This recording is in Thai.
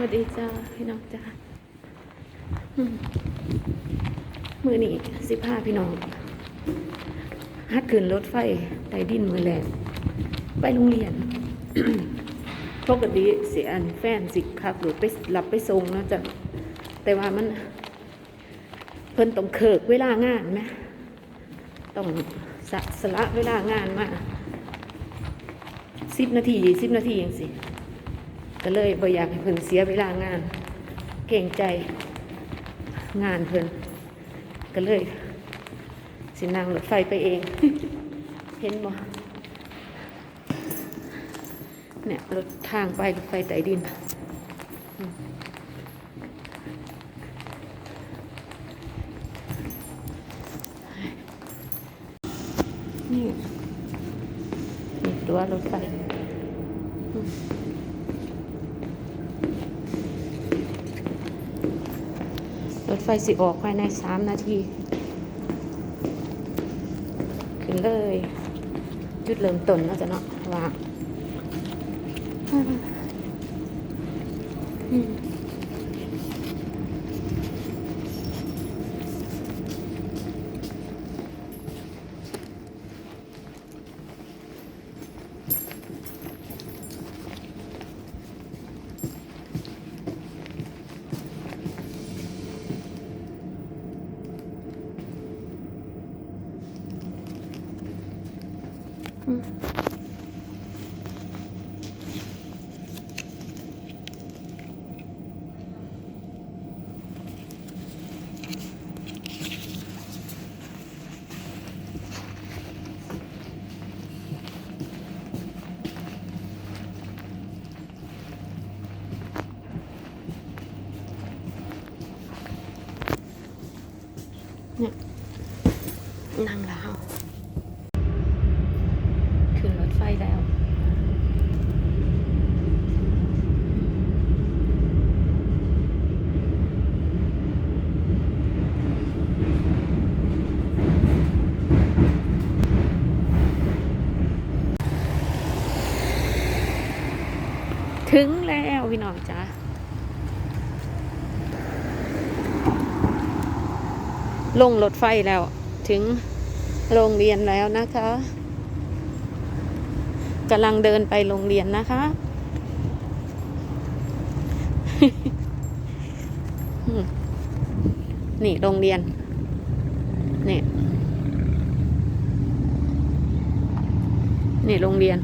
วัสดีจ้าพี่น้องจ้ามือนี้สิพาพี่น้องฮัดขึ้นรถไฟใต้ดินมือแรกไปโรงเรียนปกติเสียอันแฟนสิขับหรถไปรับไปส่งนะจ้ะแต่ว่ามัน เพิ่นต้องเคิกเวลางานไหมต้องสะสละเวลางานมาสิบนาทียี่สิบนาทีอย่างสิ ก็เลยบ่อยากให้เพิ่นเสียเวลางาน เก่งใจงานเพิ่นก็เลย สินั่งรถไฟไปเอง เห็นบ่เนี่ยรถทางไปรถไฟใต้ดินนี่นี่ตัวรถไฟ รถไฟสิออกภายในสามนาที ขึ้นเลย จุดเริ่มต้นเนาะจะเนาะวางอืม นี่ยนั่งแล้ว ขึ้นรถไฟแล้ว ถึงแล้วพี่น้องจ้าลงรถไฟแล้ว ถึงโรงเรียนแล้วนะคะกำลังเดินไปโรงเรียนนะคะ นี่โรงเรียน นี่ นี่โรงเรียน